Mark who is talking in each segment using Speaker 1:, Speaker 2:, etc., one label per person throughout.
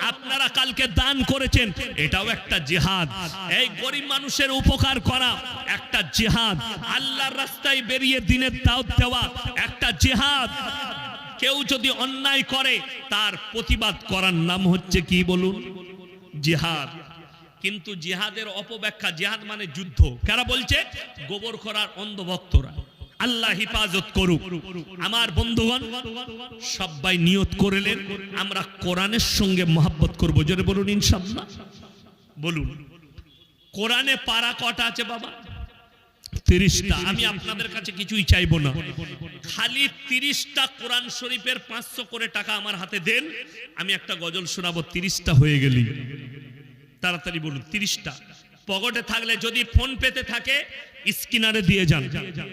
Speaker 1: আপনারা কালকে দান করেছেন, এটাও একটা উপকার করা একটা কেউ যদি অন্যায় করে, তার প্রতিবাদ করার নাম হচ্ছে কি বলুন? জিহাদ। কিন্তু জিহাদের অপব্যাখ্যা, জিহাদ মানে যুদ্ধ। কারা বলছে? গোবর করার অন্ধভক্তরা। আল্লাহ হিফাজত করুক। আমার বন্ধুগণ, সবাই নিয়ত করলেন, আমরা কোরআনের সঙ্গে মহাব্বত করব। জোরে বলুন ইনশাল্লাহ বলুন, কোরআনে পারা কটা আছে বাবা? তিরিশটা। আমি আপনাদের কাছে কিছুই চাইব না। খালি তিরিশটা কোরআন শরীফের পাঁচশো করে টাকা আমার হাতে দেন। আমি একটা গজল শোনাবো, তিরিশটা হয়ে গেলি। তাড়াতাড়ি বলুন, তিরিশটা। পকেটে থাকলে যদি ফোন পেতে থাকে স্কিনারে দিয়ে যান।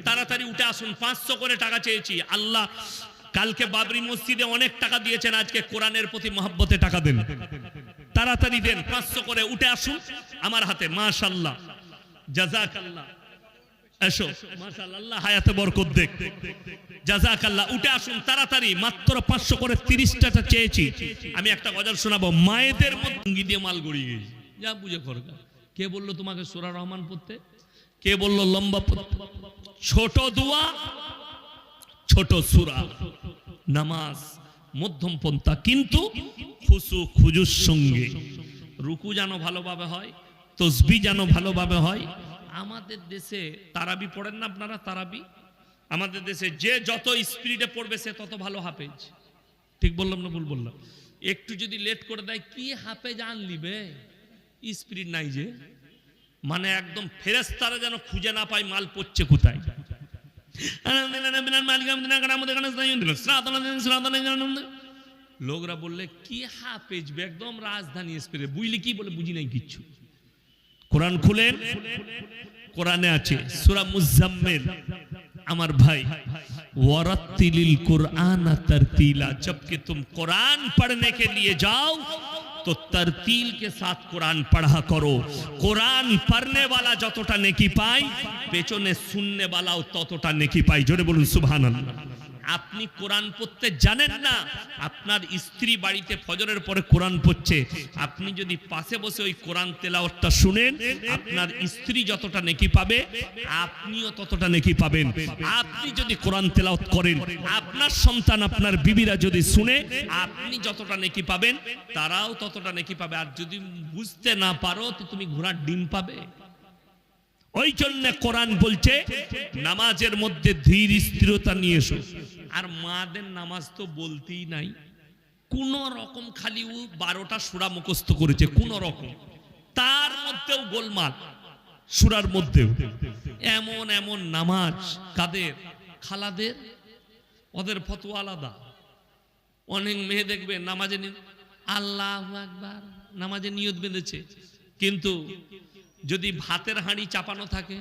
Speaker 1: তাড়াতাড়ি উঠে আসুন, পাঁচশো করে টাকা চেয়েছি। আল্লাহ কালকে বাবরি মসজিদে অনেক টাকা দিয়েছেন, আজকে কোরআনের প্রতি মহাব্বতে টাকা দেন। তাড়াতাড়ি দেন, পাঁচশো করে উঠে আসুন আমার হাতে। মাশাল্লাহ জাজাক আল্লাহ এসো। মাশাআল্লাহ, হায়াতে বরকত দেখ। জাজাকাল্লাহ উঠে আসুন, তাড়াতাড়ি। মাত্র পাঁচশো করে তিরিশটা চেয়েছি। আমি একটা গজল শোনাবো। মায়েদের মধ্যে দিয়ে মাল গড়িয়ে যা বুঝে করগা কে বলল তোমাকে সুরা রহমান পড়তে? কে বলল লম্বা ছোট দোয়া, ছোট সুরা। নামাজ মধ্যম পন্থা, কিন্তু খুশু খুজুর সঙ্গে। রুকু যেন ভালোভাবে হয়, তসবি যেন ভালোভাবে হয়। আমাদের দেশে তারাবি পড়েন না আপনারা? তারাবি? আমাদের দেশে যে যত স্পিরিটে পড়বে, সে তত ভালো হাফেজ। ঠিক বললাম না ভুল বললাম? একটু যদি লেট করে দেয়, কি হাফেজ আনলিবে? স্পিরিট নাই যে। মানে একদম ফেরেস্তারা যেন খুঁজে না পায় মাল পড়ছে কোথায়। লোকরা বললে, কি হাফেজ একদম রাজধানী স্পিরে বুঝলি কি বলে? বুঝি নাই কিচ্ছু। কোরআন খুলেন? কোরআনে আছে, সুরা মুজাম্মের আমার ভাই ওয়ারাতিলিল কোরআন তারতিলা। জবকে তুম কোরআন পড়নে কে লিয়ে যাও। तो तरतील के साथ कुरान पढ़ा करो। कुरान पढ़ने वाला जतटा नेकी पाई पेचने सुनने वाला तेकी पाई जो बोलू सुबहानंद আপনি কোরআন পড়তে জানেন না, আপনার স্ত্রী বাড়িতে ফজরের পরে কোরআন পড়ছে। আপনি যদি পাশে বসে ওই কোরআন তেলাওয়াতটা শুনেন, আপনার স্ত্রী যতটা নেকি পাবে, আপনিও ততটা নেকি পাবেন। আপনি যদি কোরআন তেলাওয়াত করেন, আপনার সন্তান, আপনার বিবিরা যদি শুনে, আপনি যতটা নেকি পাবেন, তারাও ততটা নেকি পাবে। আর যদি বুঝতে না পারো, তো তুমি ঘোড়ার ডিম পাবে। ওই জন্য কোরআন বলছে, নামাজের মধ্যে ধীর স্থিরতা নিয়ে এসো। আর মাদের নামাজ তো বলতেই নাই। কোন রকম খালি ও বারোটা সুরা মুখস্থ করেছে, কোন রকম। তার মধ্যেও গোলমাল, সুরার মধ্যেও। এমন এমন নামাজ কাদের? খালাদের? ওদের ফতোয়া আলাদা। অনেক মেয়ে দেখবে নামাজে আল্লাহ আকবার, নামাজে নিয়ত বেঁধেছে। কিন্তু যদি ভাতের হাঁড়ি চাপানো থাকে,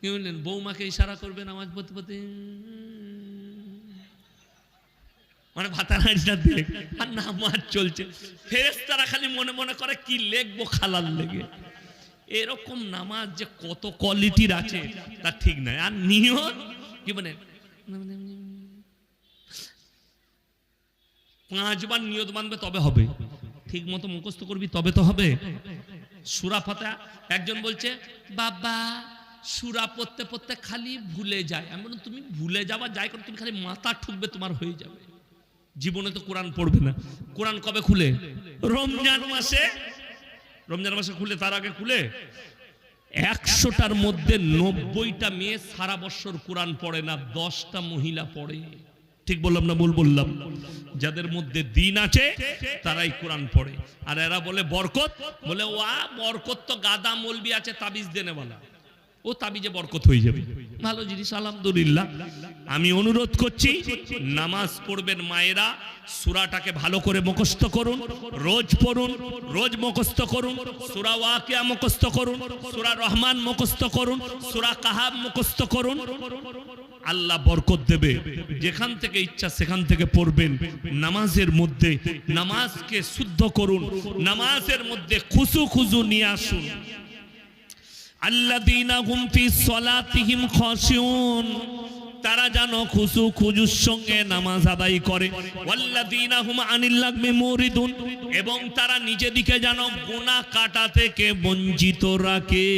Speaker 1: কি বললেন, বৌমাকে ইশারা করবে নামাজ পড়তে পড়তে? মানে ভাতার হাঁড়িটা দেখ আর নামাজ চলছে। ফেরেস তারা খালি মনে মনে করে, কি লেখবো খালার লেগে। এরকম নামাজ যে কত কোয়ালিটির আছে, তা ঠিক নাই আর নিয়ত, কি মানে পাঁচবার নিয়ত মানবে, তবে হবে। ঠিক মতো মুখস্থ করবি, তবে তো হবে। সুরা ফাতা একজন বলছে, বাবা, সুরা পড়তে পড়তে খালি ভুলে যায়। আমি বললাম, তুমি ভুলে যাবা, যাই করে, তুমি খালি মাথা ঠুকবে, তোমার হয়ে যাবে। জীবনে তো কোরআন পড়বে না। কোরআন কবে খুলে? রমজান মাসে। রমজান মাসে খুলে, তার আগে খুলে? একশোটার মধ্যে নব্বইটা মেয়ে সারা বছর কোরআন পড়ে না, দশটা মহিলা পড়ে। ঠিক বললাম না ভুল বললাম? যাদের মধ্যে দিন আছে, তারাই কোরআন পড়ে। আর এরা বলে বরকত? বলে, ওয়া, বরকত তো গাদা মলবি আছে, তাবিজ দেনেওয়ালা ও তাবিজে বরকত হয়ে যাবে। ভালো জিনিস, আলহামদুলিল্লাহ। আমি অনুরোধ করছি, নামাজ পড়বেন মায়েরা, সুরাটাকে ভালো করে মুখস্থ করুন, রোজ পড়ুন, রোজ মুখস্থ করুন, সুরা ওয়াকিয়া মুখস্থ করুন, সুরা রহমান মুখস্থ করুন, সুরা কাহাব মুখস্থ করুন। আল্লাহ বরকত দেবে। যেখান থেকে ইচ্ছা সেখান থেকে পড়বেন। নামাজের মধ্যে নামাজকে শুদ্ধ করুন। নামাজের মধ্যে খুশু খুজু নিয়ে আসুন। আল্লাহ দিনা গুমফি সলাতিহিম খাশিউন। তারা যেন খুশু খুজুর সঙ্গে নামাজ আদায় করে। এবং তারা নিজেদিকে যেন গুনাহ কাটা থেকে বঞ্চিত রাখে।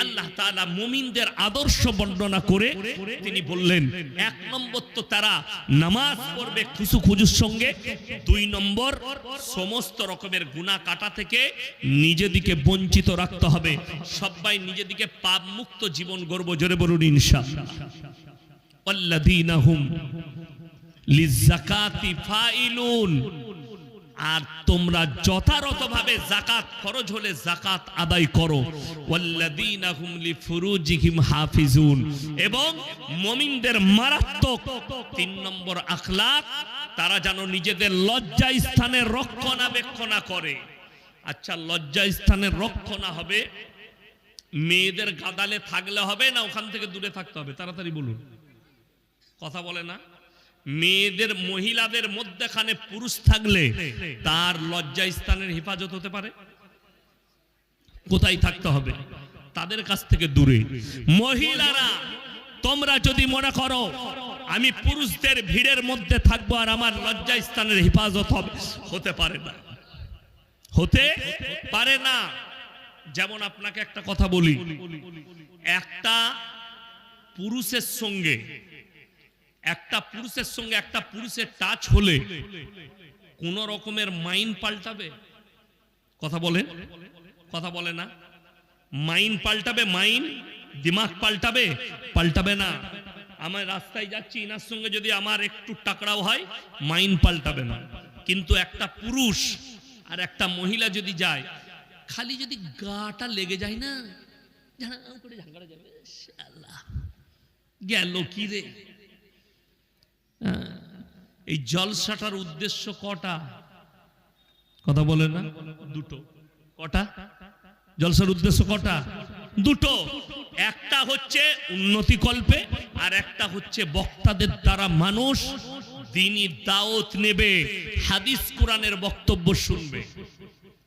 Speaker 1: আল্লাহ তাআলা মুমিনদের আদর্শ বর্ণনা করে তিনি বললেন, এক নম্বর তো তারা নামাজ পড়বে খুশু খুজুর সঙ্গে। দুই নম্বর, সমস্ত রকমের গুনাহ কাটা থেকে নিজেদিকে বঞ্চিত রাখতে হবে। সবাই নিজেদিকে পাপ মুক্ত জীবন গর্ব, জোরে বলুন ইনশাআল্লাহ। আর তোমরা যথাযথভাবে জাকাত খরচ হলে জাকাত আদায় করো। হাফিজুন। এবং মুমিনদের মারাত্মক তিন নম্বর তারা যেন নিজেদের লজ্জা স্থানের রক্ষণাবেক্ষণা করে। আচ্ছা লজ্জা স্থানের রক্ষণা হবে? মেয়েদের গাদালে থাকলে হবে না? ওখান থেকে দূরে থাকতে হবে? তাড়াতাড়ি বলুন। কথা বলে না। মেয়েদের, মহিলাদের মধ্যেখানে পুরুষ থাকলে তার লজ্জা স্থানের হেফাজত হতে পারে। কোথায় থাকতে হবে? তাদের কাছ থেকে দূরে। মহিলারা, তোমরা যদি মনে করো, আমি পুরুষদের ভিড়ের মধ্যে থাকব আর আমার লজ্জা স্থানের হেফাজত হবে, হতে পারে না। হতে পারে না। যেমন আপনাকে একটা কথা বলি। একটা পুরুষের সঙ্গে একটা পুরুষের সঙ্গে একটা পুরুষের টাচ হলে কোন রকমের মাইন্ড পাল্টাবে? কথা বলে? কথা বলে না। মাইন্ড পাল্টাবে মাইন্ড দিমাগ পাল্টাবে? পাল্টাবে না। আমার রাস্তায় যাচ্ছি, ইনার সঙ্গে যদি আমার একটু টাকরাও হয় মাইন্ড পাল্টাবে না। কিন্তু একটা পুরুষ আর একটা মহিলা যদি যায়, খালি যদি গাটা লেগে যায় না করে ঝাঁকড়া যাবে গেল কি রে? এই জলসাটার উদ্দেশ্য কটা? কথা বলে না? দুটো। কটা? জলসার উদ্দেশ্য কটা? দুটো। একটা হচ্ছে উন্নতি কল্পে, আর একটা হচ্ছে বক্তাদের দ্বারা মানুষ দিনই দাওত নেবে, হাদিস কোরআনের বক্তব্য শুনবে।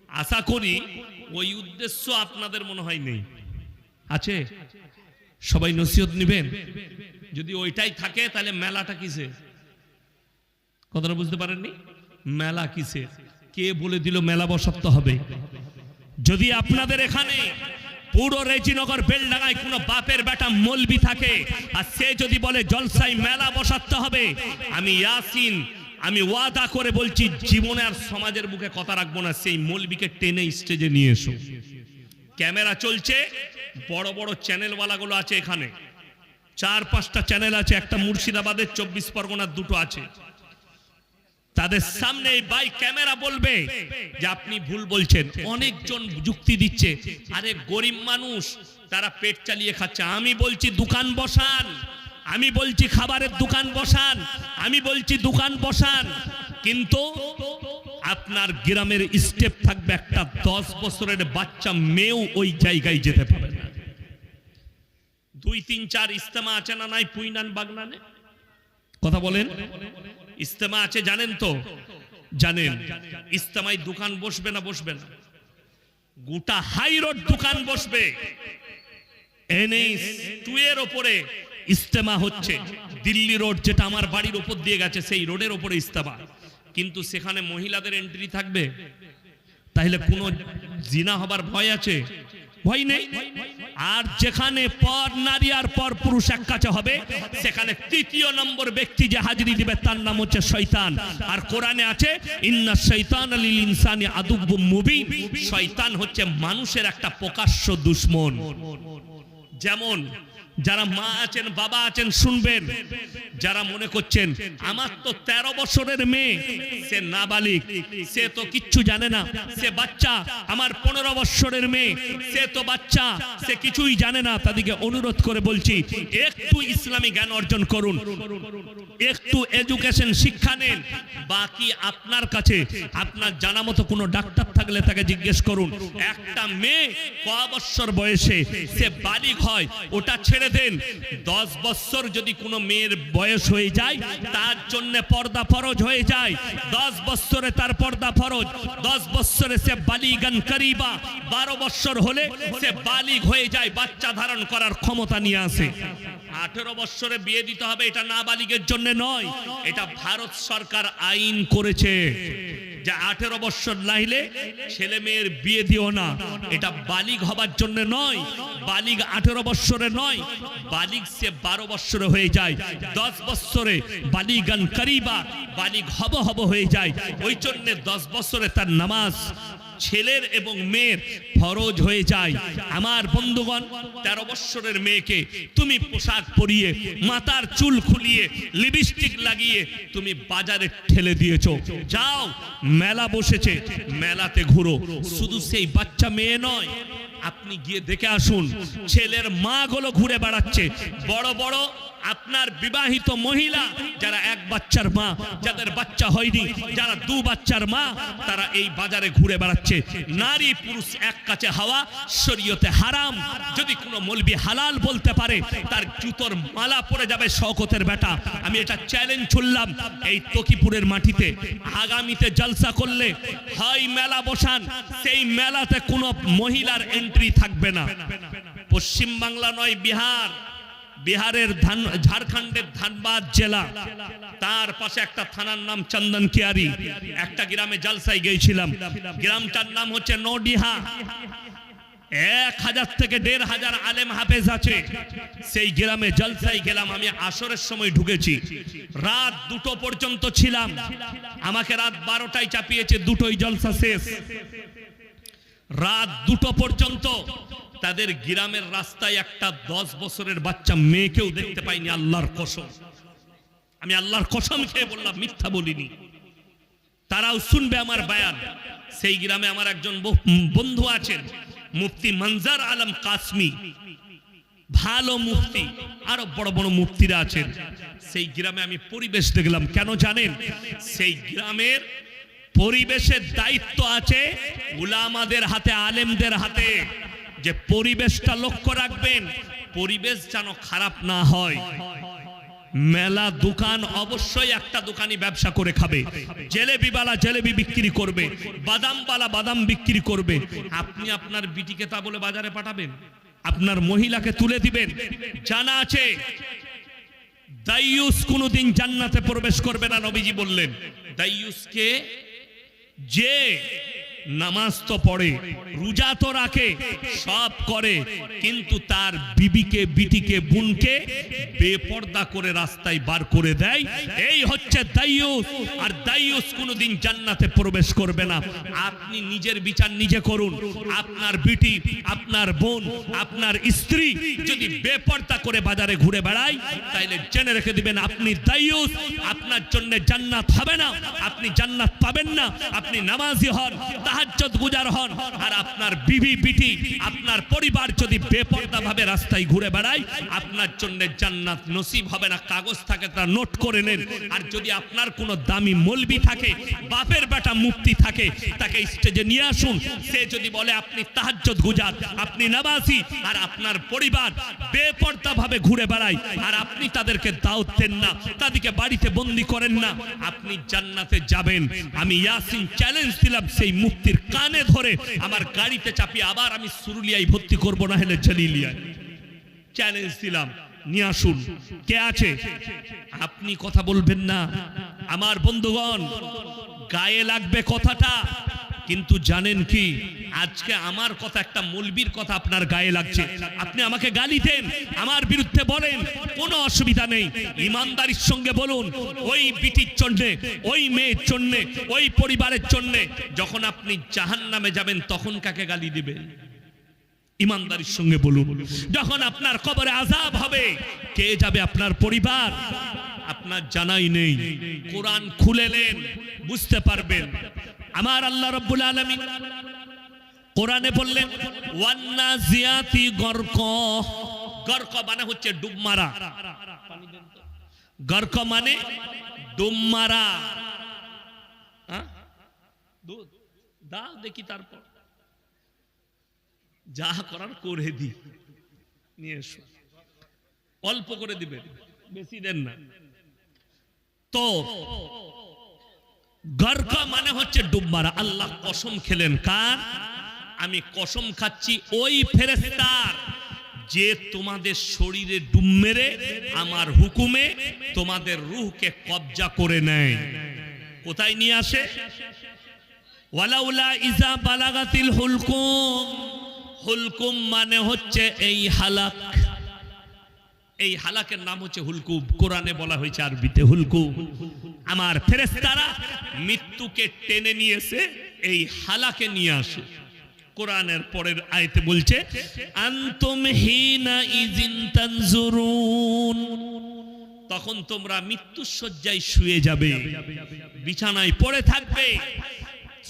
Speaker 1: আশা করি ওই উদ্দেশ্য আপনাদের মনে হয় নেই। আছে? সবাই নসিহত নেবেন? যদি ওইটাই থাকে, তাহলে মেলাটা কিসে কথাটা বুঝতে পারেননি? মেলা কিসে? কে বলে দিল মেলা বসাতে হবে? যদি আপনাদের এখানে পুরো রেজিনগর বেলডাঙায় কোনো বাপের বেটা মলবি থাকে, আর সে যদি বলে জলসাই মেলা বসাতে হবে, আমি ইয়াসিন, আমি ওয়াদা করে বলছি, জীবনে আর সমাজের বুকে কথা রাখব না, সেই মলবিকে টেনে স্টেজে নিয়ে এসো। ক্যামেরা চলছে, বড় বড় চ্যানেলওয়ালাগুলো আছে এখানে। চার পাঁচটা চ্যানেল আছে, একটা মুর্শিদাবাদের চব্বিশ পরগনার দুটো আছে। তাদের সামনে বাই ক্যামেরা বলবে যে আপনি ভুল বলছেন। অনেকজন যুক্তি দিচ্ছে, আরে গরিব মানুষ, তারা পেট চালিয়ে খাচ্ছে। আমি বলছি, দোকান বসান। আমি বলছি, খাবারের দোকান বসান। আমি বলছি, দোকান বসান। কিন্তু আপনার গ্রামের স্টেপ থাকবে একটা দশ বছরের বাচ্চা, মেয়েও ওই জায়গায় যেতে পারে না। দুই, তিন, চার ইস্তেমা আছে না নাই, পুইনান বাগনানে? কথা বলেন। ইস্তেমা আছে জানেন তো? জানেন। ইস্তেমায় দোকান বসবে না বসবে না? গোটা হাই রোড দোকান বসবে। এর ওপরে ইস্তেমা হচ্ছে। দিল্লি রোড যেটা আমার বাড়ির ওপর দিয়ে গেছে, সেই রোডের ওপরে ইস্তেমা কিন্তু সেখানে মহিলাদের এন্ট্রি থাকবে। তাহলে কোনো জিনা হবার ভয় আছে? ভয় নেই। আর যেখানে পর নারী আর পর পুরুষ এক কাছে হবে, সেখানে তৃতীয় নম্বর ব্যক্তি যে হাজিরি দিবে তার নাম হচ্ছে শয়তান। আর কোরআনে আছে, ইন্না শৈতান আলিল ইনসানি আদুব্য মুবি শয়তান হচ্ছে মানুষের একটা প্রকাশ্য দুশ্মন। যেমন যারা মা আছেন, বাবা আছেন, শুনবেন। যারা মনে করছেন, আমার তো তেরো বছরের মেয়ে, সে নাবালিক, সে তো কিচ্ছু জানে না, সে বাচ্চা, আমার পনেরো বছরের মেয়ে, সে তো বাচ্চা, সে কিছুই জানে না। তাদেরকে অনুরোধ করে বলছি, একটু ইসলামী জ্ঞান অর্জন করুন, একটু এডুকেশন শিক্ষা নেন, বাকি আপনার কাছে, আপনার জানা মতো কোনো ডাক্তার থাকলে তাকে জিজ্ঞেস করুন। একটা মেয়ে ক বছর বয়সে, সে বালিক হয়, ওটা ছেড়ে দেন। দশ বছর যদি কোনো মেয়ের বয়স হয়ে যায়, তার জন্য পর্দা ফরজ হয়ে যায়। দশ বছরে তার পর্দা ফরজ। দশ বছরে সে বালিগান করিবা। বারো বছর হলে সে বালিগ হয়ে যায়, বাচ্চা ধারণ করার ক্ষমতা নিয়ে আসে। আঠেরো বৎসরে বিয়ে দিতে হবে, এটা নাবালিগের জন্য নয়। এটা ভারত সরকার আইন করেছে। যে আঠেরো বৎসর নাইলে ছেলে মেয়ের বিয়ে দিও না। এটা বালিগ হবার জন্য নয়, বালিগ আঠেরো বৎসরে নয়, বালিগ সে বারো বৎসরে হয়ে যায়। দশ বৎসরে বালিগান কারিবা, বালিগ হব হব হয়ে যায়। ওই জন্যে দশ বৎসরে তার নামাজ ছেলের এবং মেয়ের ফরজ হয়ে যায়। আমার বন্ধুগণ, তেরো বৎসরের মেয়েকে তুমি পোশাক পরিয়ে, মাথার চুল খুলিয়ে লিপস্টিক লাগিয়ে তুমি বাজারে ঠেলে দিয়েছ। যাও, মেলা বসেছে, মেলাতে ঘুরো। শুধু সেই বাচ্চা মেয়ে নয় আপনি গিয়ে দেখে আসুন, ছেলের মা গুলো ঘুরে বেড়াচ্ছে। বড় বড় আপনার বিবাহিত মহিলা, যারা এক বাচ্চার মা, যাদের বাচ্চা হয়নি, যারা দু বাচ্চার মা, তারা এই বাজারে ঘুরে বেড়াচ্ছে। নারী পুরুষ এক কাছে হাওয়া, শরীয়তে হারাম। যদি কোনো মলবি হালাল বলতে পারে, তার জুতোর মালা পড়ে যাবে শকতের বেটা। আমি এটা চ্যালেঞ্জ ছুড়লাম এই তকিপুরের মাটিতে। আগামীতে জলসা করলে হয় মেলা বসান, সেই মেলাতে কোনো মহিলার এন্ট্রি থাকবে না। পশ্চিম বাংলা নয়, বিহার। বিহারের ধান ঝাড়খণ্ডের ধানবাদ জেলা। তার পাশে একটা থানার নাম চন্দন কিয়ারি। একটা গ্রামে জালসাই গিয়েছিলাম। গ্রামটার নাম হচ্ছে নডিহা। এক হাজার থেকে দেড় হাজার আলেম হাফেজ আছে। সেই গ্রামে জলসাই গেলাম। আমি আসরের সময় ঢুকেছি। রাত দুটো পর্যন্ত ছিলাম। আমাকে রাত বারোটায় চাপিয়েছে, দুটোই জলসা শেষ। রাত দুটো পর্যন্ত তাদের গ্রামের রাস্তায় একটা দশ বছরের বাচ্চা মেয়েকেও দেখতে পাইনি আল্লাহর কসম। আমি আল্লাহর কসম খেয়ে বললাম, মিথ্যা বলিনি। তারাও শুনবে আমার বায়ান। সেই গ্রামে আমার একজন বন্ধু আছেন, মুফতি মনজার আলম কাসমি। ভালো মুফতি, আরও বড় বড় মুফতিরা আছেন। সেই গ্রামে আমি পরিবেশ দেখলাম। কেন জানেন? সেই গ্রামের পরিবেশের দায়িত্ব আছে উলামাদের হাতে, আলেমদের হাতে। যে পরিবেশটা লক্ষ্য রাখবেন, পরিবেশ যেন খারাপ না হয়। মেলা দোকান অবশ্যই একটা দোকানি ব্যবসা করে খাবে। জেলেবিওয়ালা জেলেবি বিক্রি করবে বাদামওয়ালা বাদাম বিক্রি করবে। আপনি আপনার বিটিকে তা বলে বাজারে পাঠাবেন, আপনার মহিলাকে তুলে দিবেন। জানা আছে, দাইয়ুস কোনোদিন জান্নাতে প্রবেশ করবে না, নবীজি বললেন। দাইয়ুসকে যে নামাজ তো পড়ে, রোজা তো রাখে, সব করে, কিন্তু তার বিবিকে, বিটিকে, বোনকে বেপর্দা করে রাস্তায় বার করে দেয়। এই হচ্ছে দাইয়ুস আর দাইয়ুস কোনোদিন জান্নাতে প্রবেশ করবে না। আপনি নিজের বিচার নিজে করুন। আপনার বিটি, আপনার বোন, আপনার স্ত্রী যদি বেপর্দা করে বাজারে ঘুরে বেড়ায়, তাইলে জেনে রেখে দিবেন, আপনি দাইয়ুস আপনার জন্য জান্নাত হবে না, আপনি জান্নাত পাবেন না, আপনি নামাজি হন। তাহাজ্জুদ গুজার হন। আর আপনার বিবি, বিটি, আপনার পরিবার যদি বেপর্দা ভাবে রাস্তায় ঘুরে বেড়ায়, আপনার জন্য জান্নাত নসিব হবে না। কাগজ থাকে তা নোট করে নেন। আর যদি আপনার কোনো দামি মলবি থাকে, বাপের বেটা মুক্তি থাকে, তাকে স্টেজে নিয়ে আসুন। সে যদি বলে, আপনি তাহাজ্জুদ গুজার, আপনি নামাজি, আর আপনার পরিবার বেপর্দা ভাবে ঘুরে বেড়ায়, আর আপনি তাদেরকে দাওয়াত দেন না, তাদেরকে বাড়িতে বন্দি করেন না, আপনি জান্নাতে যাবেন। আমি ইয়াসিন চ্যালেঞ্জ দিলাম সেই মুক্তির কানে ধরে আমার গাড়িতে চাপিয়ে আবার আমি সুরুলিয়ায় ভর্তি করব না হলে জলিলিয়ায়। চ্যালেঞ্জ দিলাম। নিয়ে আসুন। কে আছে? আপনি কথা বলবেন না। আমার বন্ধুগণ, গায়ে লাগবে কথাটা। কিন্তু জানেন কি? আজকে আমার কথা একটা মলবির কথা আপনার গায়ে লাগছে। আপনি আমাকে গালি দেন, আমার বিরুদ্ধে বলেন, কোনো অসুবিধা নেই। ইমানদারির সঙ্গে বলুন, ওই বিটির জন্যে, ওই মেয়ের জন্যে, ওই পরিবারের জন্যে, যখন আপনি জাহান নামে যাবেন, তখন কাকে গালি দিবেন? ইমানদারির সঙ্গে বলুন। যখন আপনার কবরে আজাব হবে, কে যাবে আপনার পরিবার? আপনার জানাই নেই। কোরআন খুলেলেন বুঝতে পারবেন। আমার আল্লাহ রব্বুল আলামিন কোরআনে বললেন, ওয়ান্না জিয়াতি গর্ক। গর্ক মানে হচ্ছে ডুব মারা। গর্ক মানে ডুব মারা? দুধ দাও দেখি তারপর। যা করার করে দি। নিয়ে এসো। অল্প করে দিবেন, বেশি দেন না। তো গর্কা মানে হচ্ছে ডুব মারা আল্লাহ কসম খেলেন। কার? আমি কসম খাচ্ছি ওই ফেরেস্তার যে তোমাদের শরীরে ডুম মেরে, আমার হুকুমে তোমাদের রুহকে কবজা করে নেয়। কোথায় নিয়ে আসে? ওয়ালাউলা ইজা বালাগাতিল হুলকুম। হুলকুম মানে হচ্ছে এই হালাক। এই হালাকের নাম হচ্ছে হুলকুম। কোরআনে বলা হয়েছে আরবিতে হুলকুম। আমার ফেরেস্তারা মৃত্যুকে টেনে নিয়েছে, এই হালাকে নিয়ে আসে। কোরআনের পরের আয়তে বলছে তখন তোমরা মৃত্যুর শয্যায় শুয়ে যাবে, বিছানায় পড়ে থাকবে।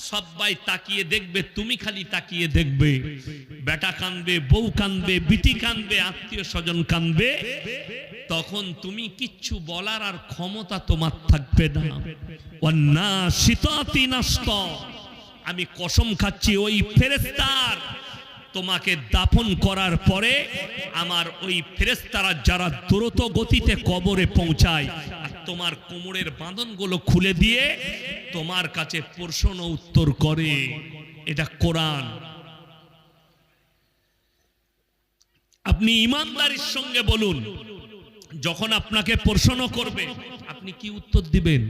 Speaker 1: সবাই তাকিয়ে দেখবে, তুমি খালি তাকিয়ে দেখবে। বেটা কানবে, বউ কানবে, বিটি কানবে, আত্মীয় স্বজন কানবে, তখন তুমি কিচ্ছু বলার আর ক্ষমতা তোমার থাকবে না। অন্যা আমি কসম খাচ্ছি, ওই ফেরেস্তার তোমাকে দাফন করার পরে আমার ওই ফেরেস্তারা যারা দ্রুত গতিতে কবরে পৌঁছায় তোমার কোমরের বাঁধনগুলো খুলে দিয়ে তোমার কাছে প্রশ্ন উত্তর করে। এটা কোরআন। আপনি ইমানদারির সঙ্গে বলুন, যখন আপনাকে প্রশ্ন করবে, আপনি কি উত্তর দিবেন?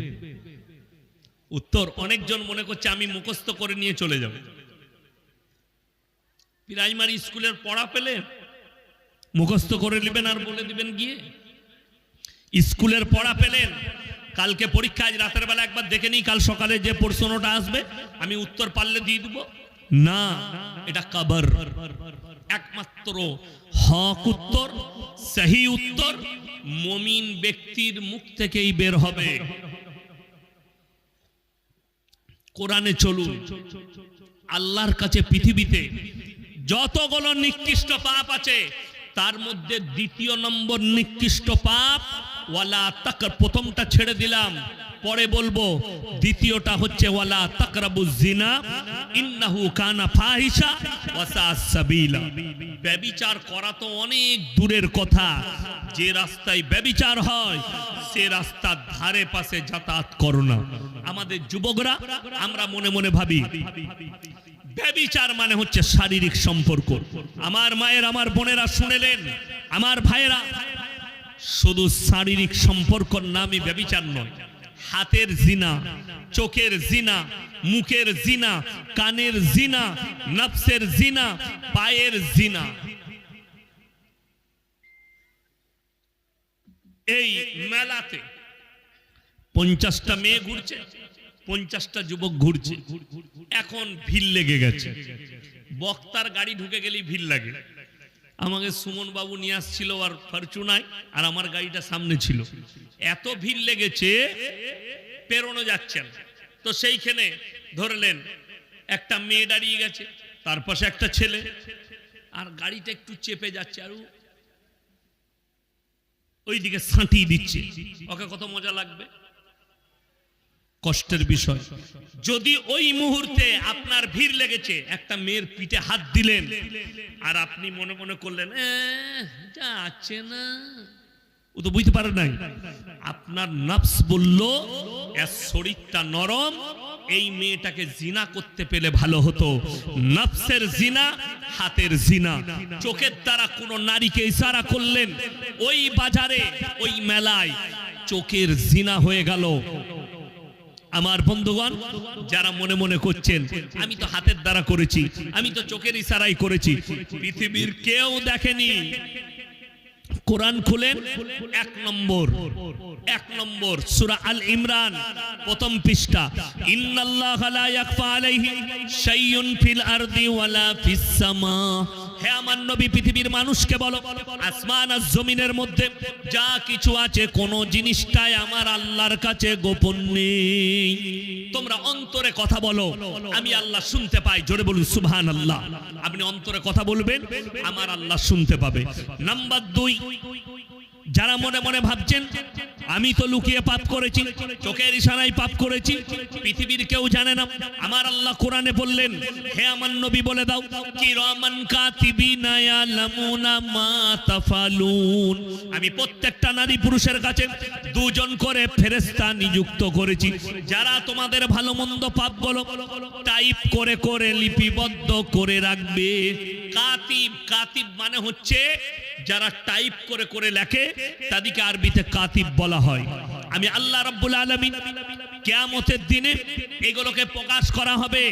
Speaker 1: উত্তর অনেকজন মনে করছে আমি মুখস্থ করে নিয়ে চলে যাব। প্রাইমারি স্কুলের পড়া পেলে মুখস্থ করে নেবেন আর বলে দিবেন গিয়ে। স্কুলের পড়া পেলেন। কালকে পরীক্ষা, আজ রাতের বেলা একবার দেখে নিই, কাল সকালে যে প্রশ্নটা আসবে, আমি উত্তর পারলে দিয়ে দিব। না, এটা কবর। একমাত্র হক উত্তর, সহি উত্তর, মমিন ব্যক্তির মুখ থেকেই বের হবে। কোরআনে চলুন, আল্লাহর কাছে পৃথিবীতে যতগুলো নিকৃষ্ট পাপ আছে, তার মধ্যে দ্বিতীয় নম্বর নিকৃষ্ট পাপ ওয়ালা তাক প্রথমটা ছেড়ে দিলাম, পরে বলব দ্বিতীয়টা হচ্ছে ওয়ালা তাকরাবু জিনা, ইন্নাহু কানা ফাহিশা ওয়াসা সাবিলা। ব্যভিচার করা তো অনেক দূরের কথা। যে রাস্তায় ব্যভিচার হয়, সে রাস্তার ধারে পাশে যাতায়াত করো না। আমাদের যুবকরা, আমরা মনে মনে ভাবি, ব্যবিচার মানে হচ্ছে শারীরিক সম্পর্ক। আমার মায়ের, আমার বোনেরা শুনেলেন, আমার ভাইয়েরা শুধু শারীরিক সম্পর্ক নামই ব্যবিচার নয়। হাতের জিনা, চোখের জিনা, মুখের জিনা, কানের জিনা, নফসের জিনা, পায়ের জিনা। এই মেলাতে পঞ্চাশটা মেয়ে ঘুরছে, পঞ্চাশটা যুবক ঘুরছে। এখন ভিড় লেগে গেছে। বক্তার গাড়ি ঢুকে গেলেই ভিড় লাগে। আমাকে সুমন বাবু নিয়ে আসছিল আর ফরচুনায়, আর আমার গাড়িটা সামনে ছিল। এত ভিড় লেগেছে, পেরোনো যাচ্ছে না। তো সেইখানে ধরলেন, একটা মেয়ে দাঁড়িয়ে গেছে, তার পাশে একটা ছেলে। আর গাড়িটা একটু চেপে যাচ্ছে, আর ওইদিকে সাঁটিয়ে দিচ্ছে। ওকে কত মজা লাগবে। কষ্টের বিষয়। যদি ওই মুহূর্তে আপনার ভিড় লেগেছে একটা মেয়ের পিঠে হাত দিলেন আর আপনি মনে মনে করলেন "এহ, যাচ্ছে না। ও তো বুঝতে পারে নাই। আপনার নফস বলল শরীরটা নরম এই মেয়েটাকে জিনা করতে পেলে ভালো হতো। নফসের জিনা হাতের জিনা। চোখের দ্বারা কোনো নারীকে ইশারা করলেন ওই বাজারে ওই মেলায় চোখের জিনা হয়ে গেল। আমার বন্ধুগণ, যারা মনে মনে করছেন, আমি তো হাতের দ্বারা করেছি, আমি তো চোখের ইশারাই করেছি, পৃথিবীর কেউ দেখেনি। কোরআন খুলেন এক নম্বর এক নম্বর সূরা আল ইমরান, প্রথম পৃষ্ঠা। ইন্নাল্লাহ লা ইয়াখফা আলাইহি শাইউন ফিল আরদি ওয়ালা ফিস সামা। হে আমার নবী, পৃথিবীর মানুষকে বলো, আসমান আর জমিনের মধ্যে যা কিছু আছে, কোন জিনিসটাই আমার আল্লাহর কাছে গোপন নেই। তোমরা অন্তরে কথা বলো, আমি আল্লাহ শুনতে পাই, জোরে বলুন সুবহান আল্লাহ আপনি অন্তরে কথা বলবেন, আমার আল্লাহ শুনতে পাবে। নাম্বার দুই যারা মনে মনে ভাবছেন, আমি তো লুকিয়ে পাপ করেছি, চোখের ইশারায় পাপ করেছি, পৃথিবীর কেউ জানে না। আমার আল্লাহ কোরআনে বললেন, হে আমার নবী বলে দাও ইয়ালামুনা মা তাফালুন। আমি প্রত্যেকটা নারী পুরুষের কাছে দুজন করে ফেরেস্তা নিযুক্ত করেছি। যারা তোমাদের ভালো মন্দ পাপ বলো টাইপ করে করে লিপিবদ্ধ করে রাখবে। কাতিব কাতিব মানে হচ্ছে যারা টাইপ করে করে লেখে তাদেরকে আরবিতে কাতিব বলা হয়। আমি আল্লাহ রাব্বুল আলামিন কেয়ামতের দিনে এগুলোকে প্রকাশ করা হবে।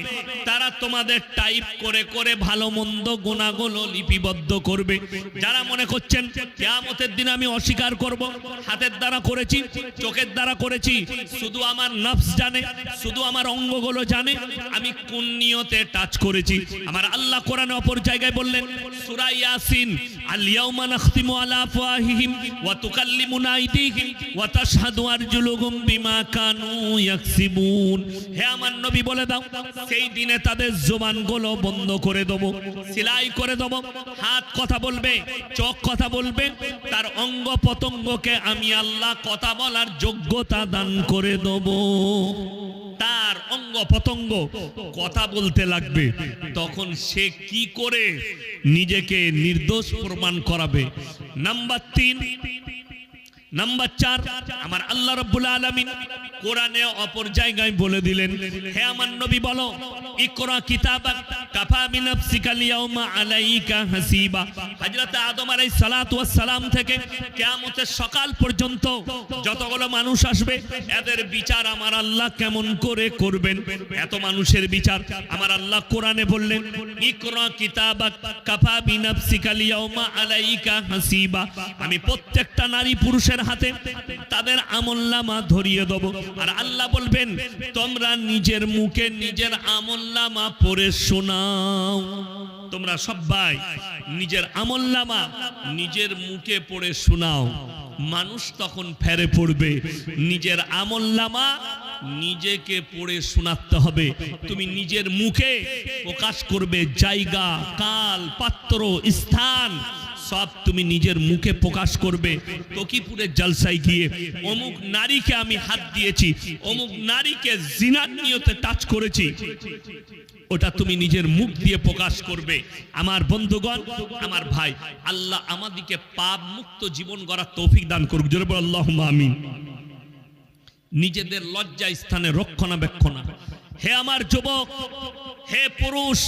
Speaker 1: তারা তোমাদের টাইপ করে করে ভালো মন্দ গুণাগুলো লিপিবদ্ধ করবে। যারা মনে করছেন, কেয়ামতের দিনে আমি অস্বীকার করব, হাতের দ্বারা করেছি, চোখের দ্বারা করেছি, শুধু আমার নফস জানে, শুধু আমার অঙ্গগুলো জানে, আমি কোন নিয়তে টাচ করেছি? আমার আল্লাহ কোরআনে অপর জায়গায় বললেন, সূরা ইয়াসিন, আল ইয়াউমা নাখতিমু আলা আফওয়াহিহিম ওয়া তুকাল্লিমুনা আইদিহিম ওয়া তাশহাদু আরজুলুহুম বিমা কানু তার অঙ্গ পতঙ্গকে আমি আল্লাহ কথা বলার যোগ্যতা দান করে দেবো। তার অঙ্গ পতঙ্গ কথা বলতে লাগবে, তখন সে কি করে নিজেকে নির্দোষ প্রমাণ করাবে? নাম্বার তিন নাম্বার চার, আমার আল্লাহ রব্বুল আলামিন কোরআনে অপর জায়গায় বলে দিলেন, হে আমার নবী বলো, ইকরা কিতাবাক কাফা আলাইকা হাসিবা। হযরত আদম আলাইহিস ওয়াস সালাম থেকে কিয়ামতের সকাল পর্যন্ত যতগুলো মানুষ আসবে, এদের বিচার আমার আল্লাহ কেমন করে করবেন? এত মানুষের বিচার। আমার আল্লাহ কোরআনে বললেন, ইকরা কিতাবাক কাফা বিনাফসিকা লিয়াউমা আলাইকা হাসিবা। আমি প্রত্যেকটা নারী পুরুষের হাতে, তাদের আমলনামা ধরিয়ে দেবো। আর আল্লাহ বলবেন, তোমরা নিজের মুখে নিজের আমলনামা পড়ে শোনাও। তোমরা সবাই নিজের আমলনামা নিজের মুখে পড়ে শোনাও। মানুষ তখন ফেরে পড়বে। নিজের আমলনামা নিজেকে পড়ে শোনাতে হবে। তুমি নিজের মুখে প্রকাশ করবে জায়গা, কাল, পাত্র, স্থান সব তুমি নিজের মুখে প্রকাশ করবে। তকিপুরের জলসায় গিয়ে অমুক নারীকে আমি হাত দিয়েছি, অমুক নারীকে জিনার নিয়তে টাচ করেছি। ওটা তুমি নিজের মুখ দিয়ে প্রকাশ করবে। আমার বন্ধুগণ, আমার ভাই, আল্লাহ আমাদিকে পাপ মুক্ত জীবন গড়ার তৌফিক দান করুক। জোরে বল আল্লাহ আমিন। নিজেদের লজ্জা স্থানে রক্ষণাবেক্ষণা। হে আমার যুবক, হে পুরুষ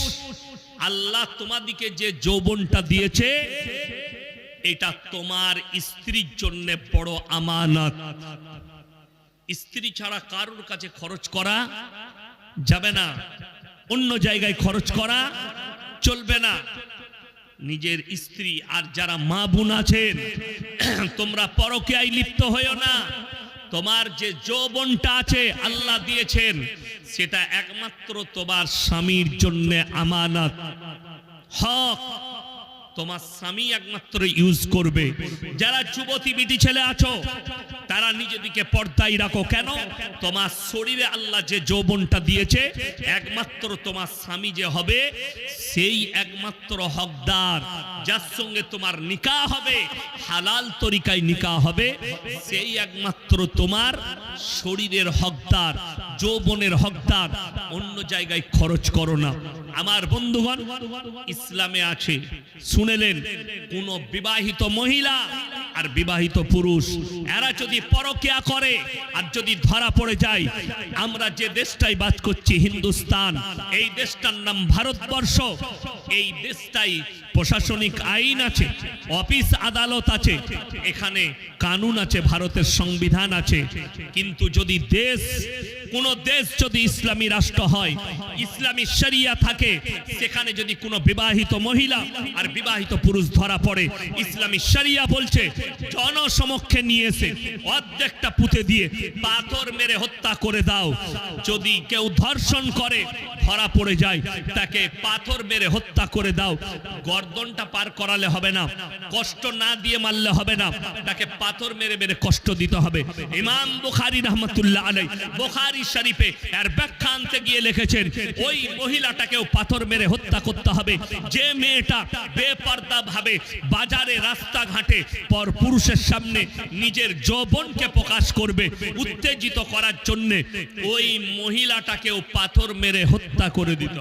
Speaker 1: আল্লাহ তোমাদিকে যে যৌবনটা দিয়েছে, এটা তোমার স্ত্রীর জন্য বড় আমানত। স্ত্রী ছাড়া কারোর কাছে খরচ করা যাবে না, অন্য জায়গায় খরচ করা চলবে না। নিজের স্ত্রী আর যারা মা বোন আছেন, তোমরা পরকীয়ায় লিপ্ত হয়েও না। তোমার যে যৌবনটা আছে আল্লাহ দিয়েছেন সেটা একমাত্র তোমার স্বামীর জন্য আমানত। হক। তোমার স্বামী একমাত্র ইউজ করবে। যারা যুবতী বিটি ছেলে আছো, তারা নিজেদিকে পর্দায় রাখো। কেন? তোমার শরীরে আল্লাহ যে যৌবনটা দিয়েছে, একমাত্র তোমার স্বামী যে হবে, সেই একমাত্র হকদার। যার সঙ্গে তোমার নিকা হবে, হালাল তরিকায় নিকা হবে, সেই একমাত্র তোমার শরীরের হকদার, যৌবনের হকদার। অন্য জায়গায় খরচ করো না। আমার বন্ধুগণ, ইসলামে আছে শুনেলেন, কোন বিবাহিত মহিলা আর বিবাহিত পুরুষ, এরা যদি পরকিয়া করে আর যদি ধরা পড়ে যায়, আমরা যে দেশটাই বাস করছি, হিন্দুস্তান, এই দেশটার নাম ভারতবর্ষ, এই দেশটাই প্রশাসনিক আইন আছে, অফিস আদালত আছে, এখানে কানুন আছে, ভারতের সংবিধান আছে। কিন্তু যদি দেশ, কোন দেশ যদি ইসলামী রাষ্ট্র হয়, ইসলামী শরিয়া থাকে, সেখানে যদি কোনো বিবাহিত মহিলা আর বিবাহিত পুরুষ ধরা পড়ে, ইসলামী শরিয়া বলছে, জনসমক্ষে নিয়ে এসে অর্ধেকটা পুঁতে দিয়ে পাথর মেরে হত্যা করে দাও। যদি কেউ ধর্ষণ করে, ধরা পড়ে যায়, তাকে পাথর মেরে হত্যা করে দাও। গর্দনটা পার করালে হবে না। কষ্ট না দিয়ে মারলে হবে না। তাকে পাথর মেরে মেরে কষ্ট দিতে হবে। ইমাম বুখারী রহমতুল্লাহ আলাই বুখারী শরীফে এর ব্যাখ্যা আনতে গিয়ে লিখেছেন, ওই মহিলাটাকেও পাথর মেরে হত্যা করতে হবে। যে মেয়েটা বেপর্দা ভাবে বাজারে, রাস্তাঘাটে, পর পুরুষের সামনে নিজের যৌবনকে প্রকাশ করবে, উত্তেজিত করার জন্য ওই মহিলাটাকেও পাথর মেরে হত্যা করে দিত